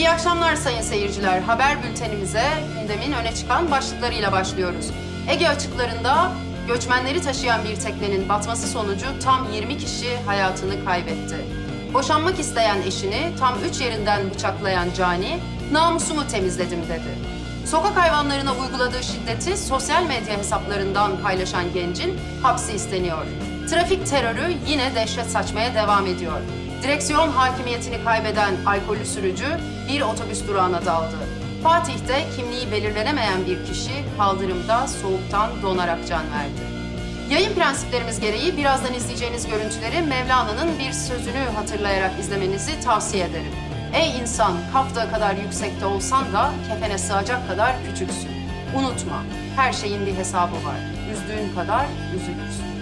İyi akşamlar sayın seyirciler. Haber bültenimize gündemin öne çıkan başlıklarıyla başlıyoruz. Ege açıklarında göçmenleri taşıyan bir teknenin batması sonucu tam 20 kişi hayatını kaybetti. Boşanmak isteyen eşini tam üç yerinden bıçaklayan Cani, namusumu temizledim dedi. Sokak hayvanlarına uyguladığı şiddeti sosyal medya hesaplarından paylaşan gencin hapsi isteniyor. Trafik terörü yine dehşet saçmaya devam ediyor. Direksiyon hakimiyetini kaybeden alkollü sürücü bir otobüs durağına daldı. Fatih'te kimliği belirlenemeyen bir kişi kaldırımda soğuktan donarak can verdi. Yayın prensiplerimiz gereği birazdan izleyeceğiniz görüntüleri Mevlana'nın bir sözünü hatırlayarak izlemenizi tavsiye ederim. Ey insan, kafta kadar yüksekte olsan da kefene sığacak kadar küçüksün. Unutma, her şeyin bir hesabı var. Üzdüğün kadar üzülürsün.